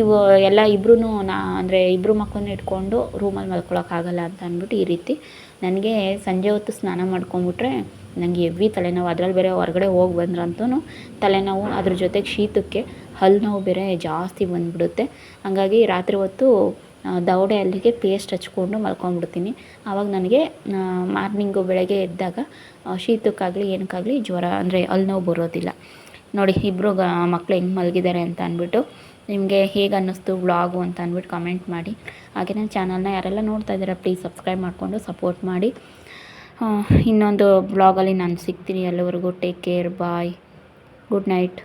ಇವು ಎಲ್ಲ ಇಬ್ಬರೂ ನಾ, ಅಂದರೆ ಇಬ್ಬರು ಮಕ್ಕಳನ್ನ ಇಟ್ಕೊಂಡು ರೂಮಲ್ಲಿ ಮಲ್ಕೊಳ್ಳೋಕ್ಕಾಗಲ್ಲ ಅಂತ ಅಂದ್ಬಿಟ್ಟು ಈ ರೀತಿ. ನನಗೆ ಸಂಜೆ ಹೊತ್ತು ಸ್ನಾನ ಮಾಡ್ಕೊಂಬಿಟ್ರೆ ನನಗೆ ಎವ್ವಿ ತಲೆನೋವು, ಅದ್ರಲ್ಲಿ ಬೇರೆ ಹೊರಗಡೆ ಹೋಗಿ ಬಂದ್ರಂತೂ ತಲೆನೋವು, ಅದ್ರ ಜೊತೆಗೆ ಶೀತಕ್ಕೆ ಹಲ್ಲು ನೋವು ಬೇರೆ ಜಾಸ್ತಿ ಬಂದುಬಿಡುತ್ತೆ. ಹಾಗಾಗಿ ರಾತ್ರಿ ಹೊತ್ತು ದವಡೆ ಅಲ್ಲಿಗೆ ಪೇಸ್ಟ್ ಹಚ್ಕೊಂಡು ಮಲ್ಕೊಂಡ್ಬಿಡ್ತೀನಿ. ಆವಾಗ ನನಗೆ ಮಾರ್ನಿಂಗು ಬೆಳಗ್ಗೆ ಎದ್ದಾಗ ಶೀತಕ್ಕಾಗಲಿ ಏನಕ್ಕಾಗಲಿ ಜ್ವರ, ಅಂದರೆ ಹಲ್ಲು ನೋವು ಬರೋದಿಲ್ಲ. ನೋಡಿ ಇಬ್ಬರು ಗ ಮಕ್ಕಳು ಹೆಂಗೆ ಮಲಗಿದ್ದಾರೆ ಅಂತ ಅಂದ್ಬಿಟ್ಟು ನಿಮಗೆ ಹೇಗೆ ಅನ್ನಿಸ್ತು ವ್ಲಾಗು ಅಂತ ಅಂದ್ಬಿಟ್ಟು ಕಮೆಂಟ್ ಮಾಡಿ. ಹಾಗೆ ನನ್ನ ಚಾನಲ್ನ ಯಾರೆಲ್ಲ ನೋಡ್ತಾ ಇದ್ದೀರಾ ಪ್ಲೀಸ್ ಸಬ್ಸ್ಕ್ರೈಬ್ ಮಾಡಿಕೊಂಡು ಸಪೋರ್ಟ್ ಮಾಡಿ. ಇನ್ನೊಂದು ಬ್ಲಾಗಲ್ಲಿ ನಾನು ಸಿಗ್ತೀನಿ. ಎಲ್ಲವರೆಗೂ take care bye good night